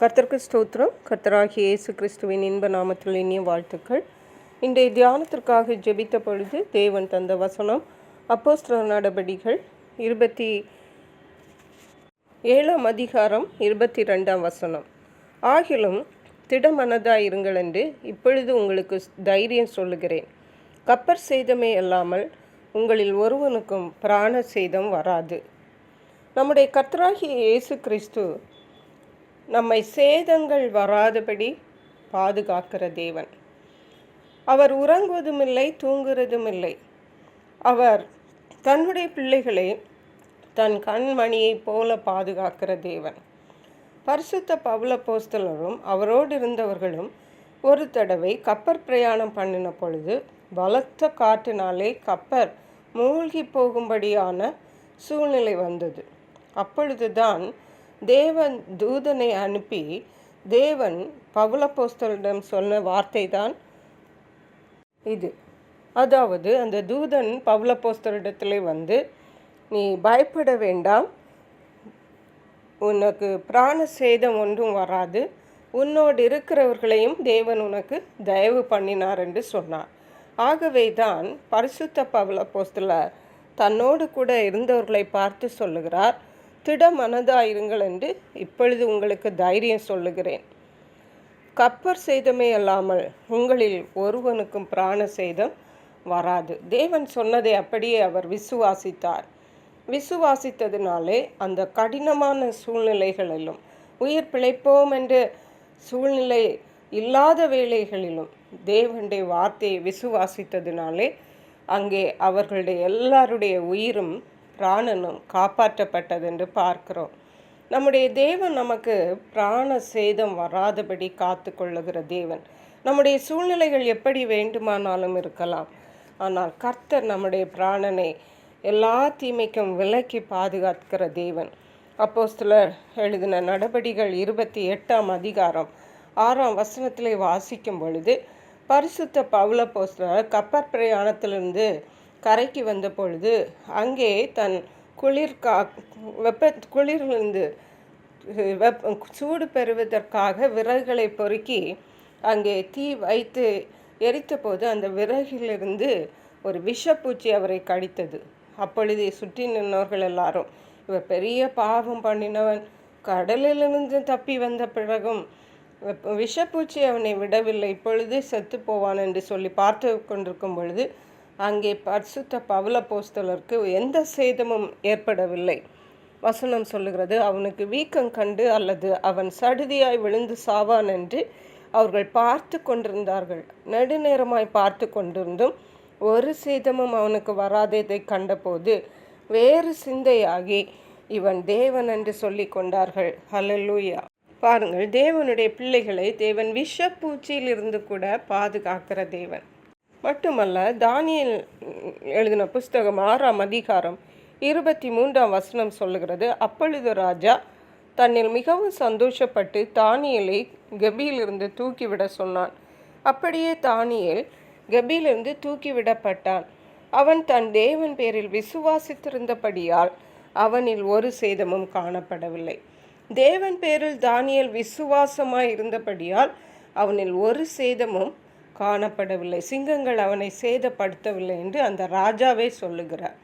கர்த்தருக்கு ஸ்தோத்திரம். கர்த்தராகிய இயேசு கிறிஸ்துவின் இன்ப நாமத்தில் இனிய வாழ்த்துக்கள். இன்றைய தியானத்திற்காக ஜெபித்த பொழுது தேவன் தந்த வசனம் அப்போஸ்தல நடபடிகள் இருபத்தி ஏழாம் அதிகாரம் இருபத்தி ரெண்டாம் வசனம். ஆகிலும் திடமனதாக இருங்கள் என்று இப்பொழுது உங்களுக்கு தைரியம் சொல்லுகிறேன். கப்பர் சேதமே அல்லாமல் உங்களில் ஒருவனுக்கும் பிராண சேதம் வராது. நம்முடைய கர்த்தராகிய இயேசு கிறிஸ்து நம்மை சேதங்கள் வராதபடி பாதுகாக்கிற தேவன். அவர் உறங்குவதுமில்லை தூங்குறதுமில்லை. அவர் தன்னுடைய பிள்ளைகளை தன் கண்மணியைப் போல பாதுகாக்கிற தேவன். பரிசுத்த பவுல போஸ்தலரும் அவரோடு இருந்தவர்களும் ஒரு தடவை கப்பர் பிரயாணம் பண்ணின பொழுது பலத்த காற்றினாலே கப்பர் மூழ்கி போகும்படியான சூழ்நிலை வந்தது. அப்பொழுதுதான் தேவன் தூதனை அனுப்பி தேவன் பவுலப்போஸ்தலிடம் சொன்ன வார்த்தை தான் இது. அதாவது அந்த தூதன் பவுலப்போஸ்தலிடத்தில் வந்து நீ பயப்பட வேண்டாம். உனக்கு பிராண சேதம் ஒன்றும் வராது. உன்னோடு இருக்கிறவர்களையும் தேவன் உனக்கு தயவு பண்ணினார் என்று சொன்னார். ஆகவே தான் பரிசுத்த பவுல போஸ்தில் தன்னோடு கூட இருந்தவர்களை பார்த்து சொல்லுகிறார். திட மனதாயிருங்கள் என்று இப்பொழுது உங்களுக்கு தைரியம் சொல்லுகிறேன். கப்பர் சேதமே அல்லாமல் உங்களில் ஒருவனுக்கும் பிராண சேதம் வராது. தேவன் சொன்னதை அப்படியே அவர் விசுவாசித்தார். விசுவாசித்ததினாலே அந்த கடினமான சூழ்நிலைகளிலும் உயிர் பிழைப்போம் என்ற சூழ்நிலை இல்லாத வேலைகளிலும் தேவனுடைய வார்த்தையை விசுவாசித்ததினாலே அங்கே அவர்களுடைய எல்லாருடைய உயிரும் பிராணனும் காப்பாற்றப்பட்டதென்று பார்க்கிறோம். நம்முடைய தேவன் நமக்கு பிராண சேதம் வராதபடி காத்து கொள்ளுகிற தேவன். நம்முடைய சூழ்நிலைகள் எப்படி வேண்டுமானாலும் இருக்கலாம். ஆனால் கர்த்தர் நம்முடைய பிராணனை எல்லா தீமைக்கும் விலக்கி பாதுகாக்கிற தேவன். அப்போ சிலர் எழுதின நடபடிகள் இருபத்தி எட்டாம் அதிகாரம் ஆறாம் வசனத்திலே வாசிக்கும் பொழுது பரிசுத்த பவுல போஸ்டர் கப்பற் பிரயாணத்திலிருந்து கரைக்கு வந்த பொழுது அங்கே தன் குளிர் கா வெப்ப குளிர்ந்து வெப்ப சூடு பெறுவதற்காக விறகுகளை பொறுக்கி அங்கே தீ வைத்து எரித்தபோது அந்த விறகிலிருந்து ஒரு விஷப்பூச்சி அவரை கடித்தது. அப்பொழுது சுற்றி நின்றவர்கள் எல்லாரும் இவர் பெரிய பாவம் பண்ணினவன். கடலிலிருந்து தப்பி வந்த பிறகும் விஷப்பூச்சி அவனை விடவில்லை. இப்பொழுது செத்து போவான் என்று சொல்லி பார்த்து கொண்டிருக்கும் பொழுது அங்கே பரிசுத்த பவல போஸ்தலருக்கு எந்த சேதமும் ஏற்படவில்லை. வசனம் சொல்லுகிறது அவனுக்கு வீக்கம் கண்டு அல்லது அவன் சடுதியாய் விழுந்து சாவான் என்று அவர்கள் பார்த்து கொண்டிருந்தார்கள். நெடுநேரமாய் பார்த்து கொண்டிருந்தும் ஒரு சேதமும் அவனுக்கு வராததை கண்டபோது வேறு சிந்தையாகி இவன் தேவன் என்று சொல்லி கொண்டார்கள். ஹலலூயா பாருங்கள் தேவனுடைய பிள்ளைகளை தேவன் விஷப்பூச்சியிலிருந்து கூட பாதுகாக்கிற தேவன். மட்டுமல்ல தானியல் எழுதின புஸ்தகம் ஆறாம் அதிகாரம் இருபத்தி மூன்றாம் வசனம் சொல்லுகிறது அப்பொழுது ராஜா தன்னில் மிகவும் சந்தோஷப்பட்டு தானியலை கபியிலிருந்து தூக்கிவிட சொன்னான். அப்படியே தானியல் கபியிலிருந்து தூக்கிவிடப்பட்டான். அவன் தன் தேவன் பேரில் விசுவாசித்திருந்தபடியால் அவனில் ஒரு சேதமும் காணப்படவில்லை. தேவன் பேரில் தானியல் விசுவாசமாய் இருந்தபடியால் அவனில் ஒரு சேதமும் காணப்படவில்லை. சிங்கங்கள் அவனை சேதப்படுத்தவில்லை என்று அந்த ராஜாவே சொல்லுகிறார்.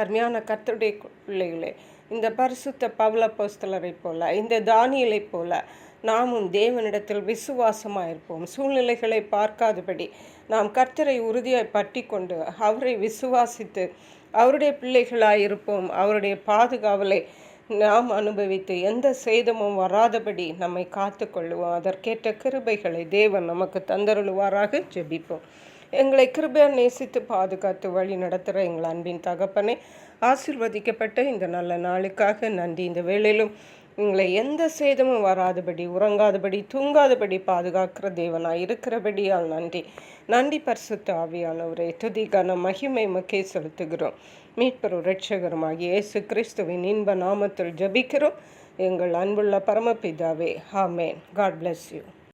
அருமையான கத்துடைய பிள்ளைகளே இந்த பரிசுத்த பவல போஸ்தலரை போல இந்த தானியலை போல நாமும் தேவனிடத்தில் விசுவாசமாக இருப்போம் சூழ்நிலைகளை பார்க்காதபடி நாம் கர்த்தரை உறுதியாய் பற்றி கொண்டு அவரை விசுவாசித்து அவருடைய பிள்ளைகளாயிருப்போம். அவருடைய பாதுகாவலை நாம் அனுபவித்து எந்த சேதமும் வராதபடி நம்மை காத்து கொள்ளுவோம் அதற்கேற்ற கிருபைகளை தேவன் நமக்கு தந்தருளுவாராக. ஜெபிப்போம். எங்களை கிருபையாக நேசித்து பாதுகாத்து வழி நடத்துகிற எங்கள் அன்பின் தகப்பனை ஆசிர்வதிக்கப்பட்ட இந்த நல்ல நாளுக்காக நன்றி. இந்த வேளையிலும் எங்களை எந்த சேதமும் வராதபடி உறங்காதபடி தூங்காதபடி பாதுகாக்கிற தேவனாய் இருக்கிறபடியால் நன்றி. நன்றி பரிசுத்த ஆவியானவரை. துதி மகிமை மக்கே செலுத்துகிறோம். மீட்பரும் ரட்சகருமாகிய இயேசு கிறிஸ்துவின் இன்ப நாமத்தில் ஜபிக்கிறோம். எங்கள் அன்புள்ள பரமபிதாவே ஹாமேன் காட் பிளஸ் யூ